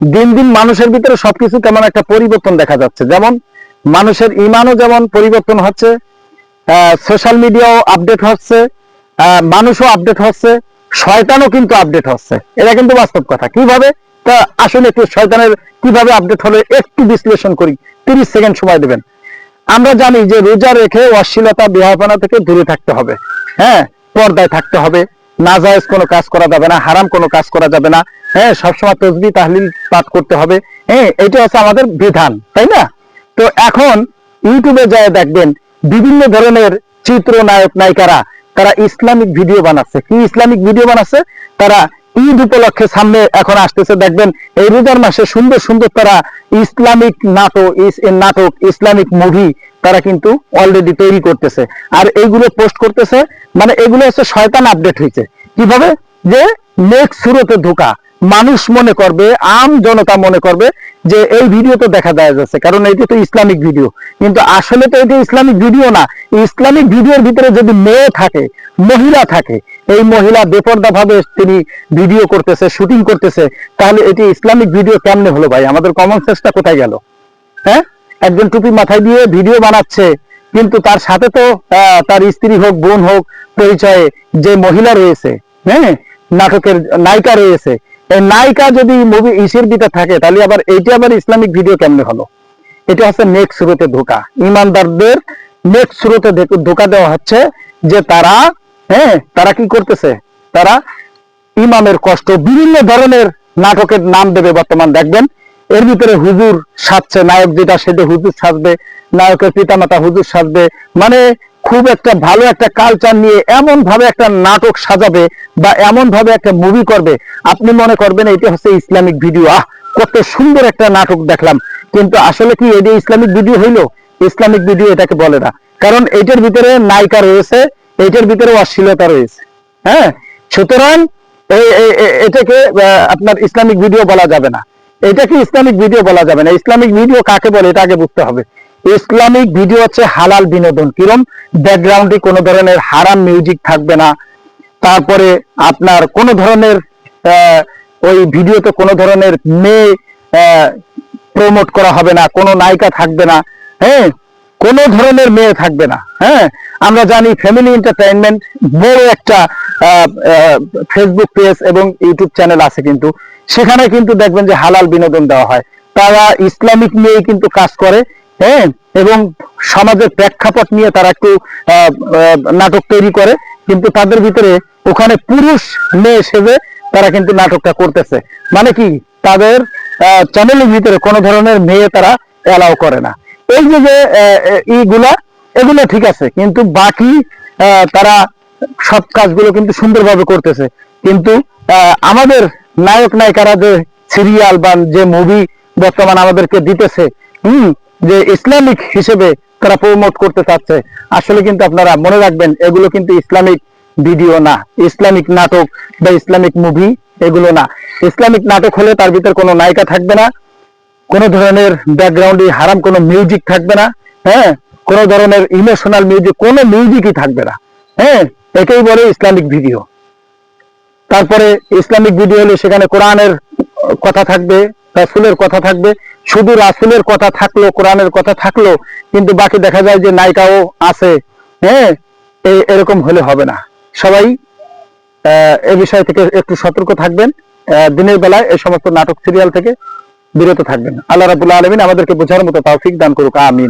দিন দিন মানুষের ভিতরে সবকিছু কেমন একটা পরিবর্তন দেখা যাচ্ছে। যেমন মানুষের ইমানও যেমন পরিবর্তন হচ্ছে সোশ্যাল মিডিয়াও আপডেট হচ্ছে মানুষও আপডেট হচ্ছে, শয়তানও কিন্তু আপডেট হচ্ছে। এটা কিন্তু বাস্তব কথা। কীভাবে? তা আসলে একটু শয়তানের কীভাবে আপডেট হলে একটু বিশ্লেষণ করি। তিরিশ সেকেন্ড সময় দেবেন। আমরা জানি যে রোজা রেখে অশ্লীলতা বিহাপনা থেকে দূরে থাকতে হবে। হ্যাঁ পর্দায় থাকতে হবে। নাজায়েজ কোনো কাজ করা যাবে না, হারাম কোনো কাজ করা যাবে না। হ্যাঁ সবসময় তসবি, তাহলিল পাঠ করতে হবে। হ্যাঁ এটা হচ্ছে আমাদের বিধান, তাই না? তো এখন ইউটিউবে যায় দেখবেন বিভিন্ন ধরনের চিত্র নায়ক নায়িকারা, তারা ইসলামিক ভিডিও বানাচ্ছে। কি ইসলামিক ভিডিও বানাচ্ছে? তারা ঈদ উপলক্ষে সামনে এখন আসতেছে, দেখবেন এই রোজার মাসে সুন্দর সুন্দর তারা ইসলামিক নাটক নাটক, ইসলামিক মুভি তারা কিন্তু অলরেডি তৈরি করতেছে। আর এইগুলো পোস্ট করতেছে মানে এগুলো হচ্ছে শয়তান আপডেট হয়েছে কীভাবে? যে নেক্সট সুরতে ঢোকা মানুষ মনে করবে, আম জনতা মনে করবে যে এই ভিডিও তো দেখা যায় যাচ্ছে, কারণ এটি তো ইসলামিক ভিডিও কিন্তু আসলে তো এটি ইসলামিক ভিডিও না। ইসলামিক ভিডিওর ভিতরে যদি মেয়ে থাকে, মহিলা থাকে, এই মহিলা বেপর্দা ভাবে তিনি ভিডিও করতেছে শুটিং করতেছে, তাহলে এটি ইসলামিক ভিডিও কেমনে হলো ভাই? আমাদের কমন সেন্সটা কোথায় গেল? হ্যাঁ? একজন টুপি মাথায় দিয়ে ভিডিও বানাচ্ছে, কিন্তু তার সাথে তো তার স্ত্রী হোক, বোন হোক, পরিচয়ে যে মহিলা রয়েছে হ্যাঁ? নাটকের নায়িকা রয়েছে এই নায়িকা যদি মুভি ইসির ভিতরে থাকে, তাহলে আবার এইটা আবার ইসলামিক ভিডিও কেমনে হলো? এটা হচ্ছে নেক্সট স্রোতে ধোকা। ইমানদারদের নেক্সট স্রোতে ধোকা দেওয়া হচ্ছে যে তারা হ্যাঁ তারা কি করতেছে? তারা ইমামের কষ্ট বিভিন্ন ধরনের নাটকের নাম দেবে বর্তমান। দেখবেন, এর ভিতরে হুজুর সাজছে, নায়ক যেটা সেটা হুজুর সাজবে, নায়কের পিতামাতা হুজুর সাজবে। মানে খুব একটা ভালো একটা কালচার নিয়ে এমন ভাবে একটা নাটক সাজাবে বা এমন ভাবে একটা মুভি করবে। আপনি মনে করবেন এটা হচ্ছে ইসলামিক ভিডিও আহ, কত সুন্দর একটা নাটক দেখলাম। কিন্তু আসলে কি এটা ইসলামিক ভিডিও হইল? ইসলামিক ভিডিও এটাকে বলে না। কারণ এটার ভিতরে নায়িকা রয়েছে, এটার ভিতরে অশ্লীলতা রয়েছে। হ্যাঁ? সুতরাং এটাকে আপনার ইসলামিক ভিডিও বলা যাবে না। এটাকে ইসলামিক ভিডিও বলা যাবে না। ইসলামিক ভিডিও কাকে বলে, এটা আগে বুঝতে হবে। ইসলামিক ভিডিও হচ্ছে হালাল বিনোদন। কিরম? ব্যাকগ্রাউন্ডে কোনো ধরনের হারাম মিউজিক থাকবে না। তারপরে আপনার কোনো ধরনের ওই ভিডিওতে কোনো ধরনের মেয়ে প্রমোট করা হবে না, কোনো নায়িকা থাকবে না। হ্যাঁ? কোনো ধরনের মেয়ে থাকবে না। হ্যাঁ? আমরা জানি ফ্যামিলি এন্টারটেইনমেন্ট বড় একটা ফেসবুক পেজ এবং ইউটিউব চ্যানেল আছে কিন্তু। সেখানে কিন্তু দেখবেন যে হালাল বিনোদন দেওয়া হয়। তারা ইসলামিক নিয়েই কিন্তু কাজ করে। হ্যাঁ এবং সমাজের প্রেক্ষাপট নিয়ে তারা একটু নাটক তৈরি করে, কিন্তু তাদের ভিতরে ওখানে পুরুষ মেয়ে সেজে তারা কিন্তু নাটকটা করতেছে। মানে কি, তাদের চ্যানেলের ভিতরে কোনো ধরনের মেয়ে তারা অ্যালাউ করে না। এই যে যে ইগুলা এগুলো ঠিক আছে, কিন্তু বাকি তারা সব কাজগুলো কিন্তু সুন্দরভাবে করতেছে। কিন্তু আমাদের নায়ক নায়িকারা যে সিরিয়াল বা যে মুভি বর্তমান আমাদেরকে দিতেছে, হম যে ইসলামিক হিসেবে তারা প্রমোট করতে চাচ্ছে, আসলে কিন্তু আপনারা মনে রাখবেন, এগুলো কিন্তু ইসলামিক ভিডিও না। ইসলামিক নাটক বা ইসলামিক মুভি এগুলো না। ইসলামিক নাটক হলে তার ভিতর কোনো নায়িকা থাকবে না, কোনো ধরনের ব্যাকগ্রাউন্ডে হারাম, কোনো মিউজিক থাকবে না হ্যাঁ? কোনো ধরনের ইমোশনাল মিউজিক কোনো মিউজিকই থাকবে না হ্যাঁ? এটাই বলে ইসলামিক ভিডিও তারপরে ইসলামিক ভিডিও হলে সেখানে কোরআনের কথা থাকবে রাসুলের কথা থাকবে। শুধু রাসুলের কথা থাকল, কোরআনের কথা থাকল, কিন্তু বাকি দেখা যায় যে নায়িকাও আছে। হ্যাঁ এই এরকম হলে হবে না। সবাই এ বিষয় থেকে একটু সতর্ক থাকবেন। দিনের বেলায় এই সমস্ত নাটক, সিরিয়াল থেকে বিরত থাকবেন। আল্লাহ রাবুল্লাহ আলমিন আমাদেরকে বোঝার মতো তৌফিক দান করুক। আমিন।